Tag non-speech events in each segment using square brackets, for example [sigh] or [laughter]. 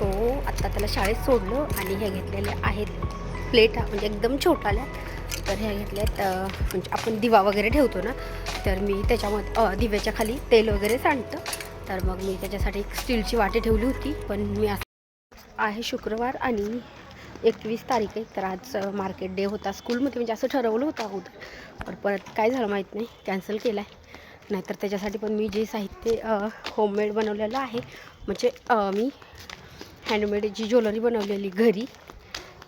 So आत्ता त्याला शाळेत सोडलं आणि ह्या घेतलेल्या आहेत प्लेट म्हणजे एकदम छोटाल्या. तर ह्या घेतल्यात म्हणजे आपण दिवा वगैरे ठेवतो ना तर मी त्याच्यामध्ये दिव्याच्या खाली तेल वगैरे सांडतं. तर मग मी त्याच्यासाठी एक स्टीलची वाटी ठेवली होती पण मी असं आहे शुक्रवार आणि एकवीस तारीख आहे. तर आज मार्केट डे होता स्कूलमध्ये म्हणजे असं ठरवलं होतं अगोदर. पण परत काय झालं माहीत नाही कॅन्सल केलं आहे नाहीतर त्याच्यासाठी पण मी जे साहित्य होममेड बनवलेलं आहे म्हणजे मी हँडमेडची ज्वेलरी बनवलेली घरी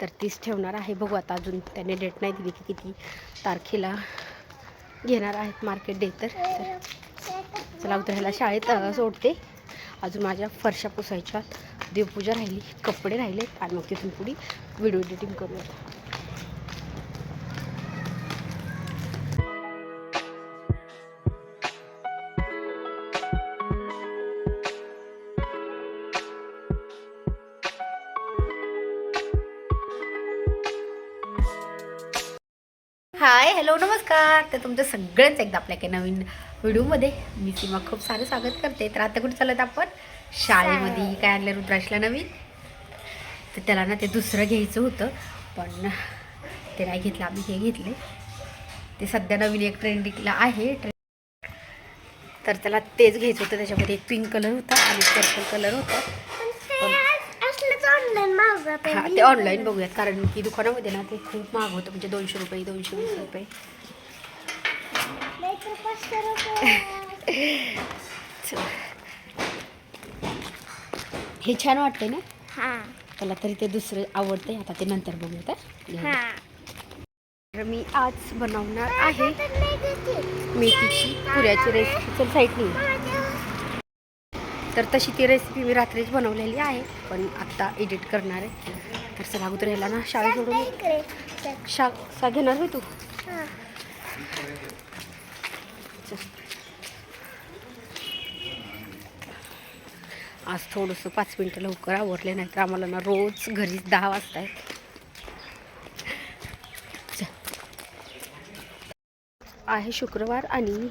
तर तीच ठेवणार आहे. बघू आता अजून त्याने डेट नाही दिली की किती तारखेला घेणार आहेत मार्केट डे तर. तर चला उतर ह्याला शाळेत सोडते. अजून माझ्या फरशा पुसायच्या देवपूजा राहिली कपडे राहिले आणि मग तिथून पुढे व्हिडिओ एडिटिंग करूया हाय हॅलो नमस्कार. तर तुमचं सगळंच एकदा आपल्या काही नवीन व्हिडिओमध्ये मी सीमा खूप सारं स्वागत करते. तर आता कुठे चालत आपण? शाळेमध्ये काय आणलं रुद्राशला नवीन? तर त्याला ना ते दुसरं घ्यायचं होतं पण ते नाही घेतलं आम्ही हे घेतले. ते सध्या नवीन एक ट्रेंडिंगला आहे. तर त्याला तेच घ्यायचं होतं त्याच्यामध्ये एक पिंक कलर होता आणि पर्पल कलर होता. हा ते ऑनलाईन बघूयात कारण की दुकानामध्ये ना ते खूप महाग होतं म्हणजे दोनशे रुपये दोनशे वीस रुपये. [laughs] हे छान वाटते ना? त्याला तरी ते दुसरं आवडते आता ते नंतर बघूयात हा. तर मी आज बनवणार आहे मेथीची पुऱ्याची रेसिपी. चल साईडनी तर तशी ती रेसिपी मी रात्रीच बनवलेली आहे पण आत्ता एडिट करणार आहे. तर चला अगोदर याला ना शाळेत सोडून. शा सा घेणार होय तू. आज थोडंसं पाच मिनटं लवकर आवरले नाही तर आम्हाला ना रोज घरीच दहा वाजता आहे आहे शुक्रवार आणि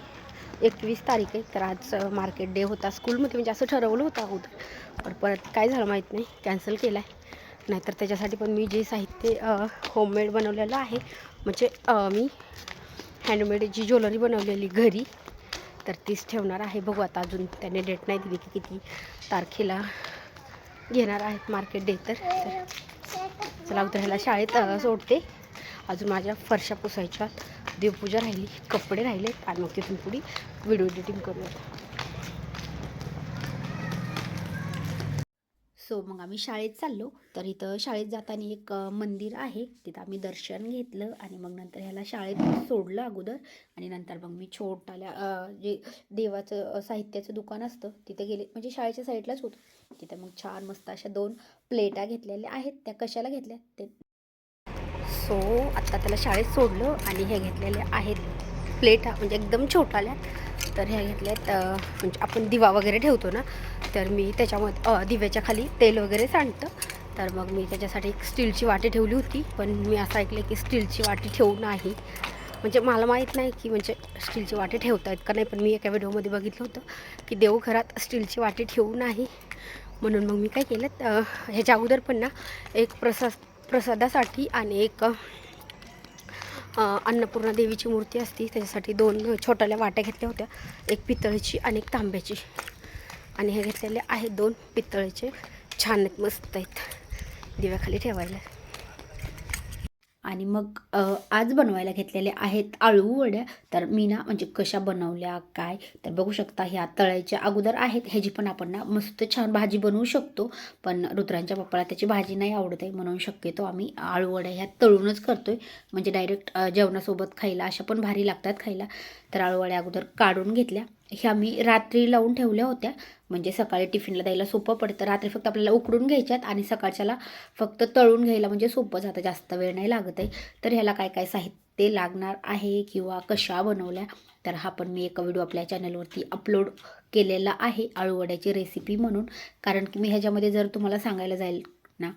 एकवीस तारीख आहे. तर आज मार्केट डे होता. स्कूलमध्ये म्हणजे असं ठरवलं होतं अगोदर. पण परत काय झालं माहीत नाही. कॅन्सल केलं आहे नाहीतर त्याच्यासाठी पण मी जे साहित्य होममेड बनवलेलं आहे. म्हणजे मी हँडमेड जी ज्वेलरी बनवलेली घरी तर तीच ठेवणार आहे. बघू आता अजून त्याने डेट नाही दिली की किती तारखेला घेणार आहेत मार्केट डे तर. तर चला उतर ह्याला शाळेत सोडते. अजून माझ्या फरशा पुसायच्या. देवपूजा राहिली कपडे राहिले आणि मग तिथून पुढे व्हिडिओ एडिटिंग करूया सो मग आम्ही शाळेत चाललो. तर इथं शाळेत जाताना एक मंदिर आहे. तिथं आम्ही दर्शन घेतलं आणि मग नंतर ह्याला शाळेत सोडलं अगोदर. आणि नंतर मग मी छोटाल्या जे देवाचं साहित्याचं दुकान असतं तिथे गेले. म्हणजे शाळेच्या साईडलाच होतं. तिथं मग छान मस्त अशा दोन प्लेटा घेतलेल्या आहेत. त्या कशाला घेतल्या? ते सो आत्ता त्याला शाळेत सोडलं आणि हे घेतलेले आहेत. प्लेटा म्हणजे एकदम छोटाल्या तर ह्या घेतल्यात म्हणजे आपण दिवा वगैरे ठेवतो ना तर मी त्याच्यामध्ये दिव्याच्या खाली तेल वगैरे सांडतं. तर मग मी त्याच्यासाठी एक स्टीलची वाटी ठेवली होती पण मी असं ऐकलं की स्टीलची वाटी ठेवू नाही. म्हणजे मला माहीत नाही की म्हणजे स्टीलची वाटी ठेवता आहेत का नाही पण मी एका व्हिडिओमध्ये बघितलं होतं की देवघरात स्टीलची वाटी ठेवू नाही. म्हणून मग मी काय केलं ह्याच्या अगोदर पण ना एक प्रसाद प्रसादासाठी आणि एक अन्नपूर्णा देवीची मूर्ती असती. त्याच्यासाठी दोन छोट्याल्या वाट्या घेतल्या होत्या. एक पितळीची आणि एक तांब्याची. आणि हे घेतलेले आहेत दोन पितळेचे. छान आहेत मस्त आहेत. दिव्याखाली ठेवायला. आणि मग आज बनवायला घेतलेले आहेत आळू वड्या. तर मी ना म्हणजे कशा बनवल्या काय? तर बघू शकता ह्या तळायच्या अगोदर आहेत. ह्याची पण आपण ना मस्त छान भाजी बनवू शकतो. पण रुद्रांच्या पप्पाला त्याची भाजी नाही आवडत आहे म्हणून शक्यतो आम्ही आळू वड्या ह्या तळूनच करतोय. म्हणजे डायरेक्ट जेवणासोबत खायला अशा पण भारी लागतात खायला. तर आळू वड्या अगोदर काढून घेतल्या. ह्या मी रात्री लावून ठेवल्या होत्या. म्हणजे सकाळी टिफिनला द्यायला सोपं पडतं. रात्री फक्त आपल्याला उकडून घ्यायच्यात आणि सकाळच्याला फक्त तळून घ्यायला म्हणजे सोपं जातं जास्त वेळ नाही लागत आहे. तर ह्याला काय काय साहित्य लागणार आहे किंवा कशा बनवल्या? तर हा पण मी एका व्हिडिओ आपल्या चॅनलवरती अपलोड केलेला आहे. आळूवड्याची रेसिपी म्हणून. कारण की मी ह्याच्यामध्ये जर तुम्हाला सांगायला जाईल ना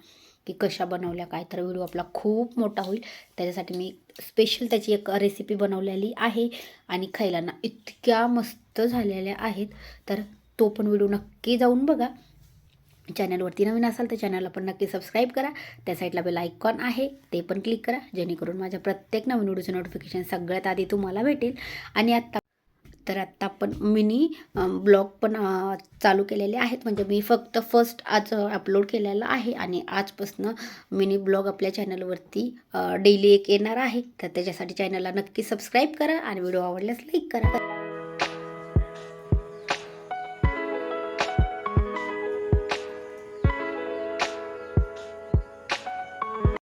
की कशा बनवल्या काय तर व्हिडिओ आपला खूप मोठा होईल. त्याच्यासाठी मी स्पेशल त्याची एक रेसिपी बनवलेली आहे आणि खायला ना इतक्या मस्त झालेल्या आहेत. तर तो पण व्हिडिओ नक्की जाऊन बघा. चॅनलवरती नवीन असाल तर चॅनलला पण नक्की सबस्क्राईब करा. त्या साईडला बेल आयकॉन आहे ते पण क्लिक करा. जेणेकरून माझ्या प्रत्येक नवीन व्हिडिओचं नोटिफिकेशन सगळ्यात आधी तुम्हाला भेटेल. आणि आत्ता तर आत्ता आपण मिनी ब्लॉग पण चालू केलेले आहेत. म्हणजे मी फक्त फर्स्ट आज अपलोड केलेला आहे आणि आजपासनं मिनी ब्लॉग आपल्या चॅनलवरती डेली एक येणार आहे. तर त्याच्यासाठी चॅनलला नक्की सबस्क्राईब करा आणि व्हिडिओ आवडल्यास लाईक करा.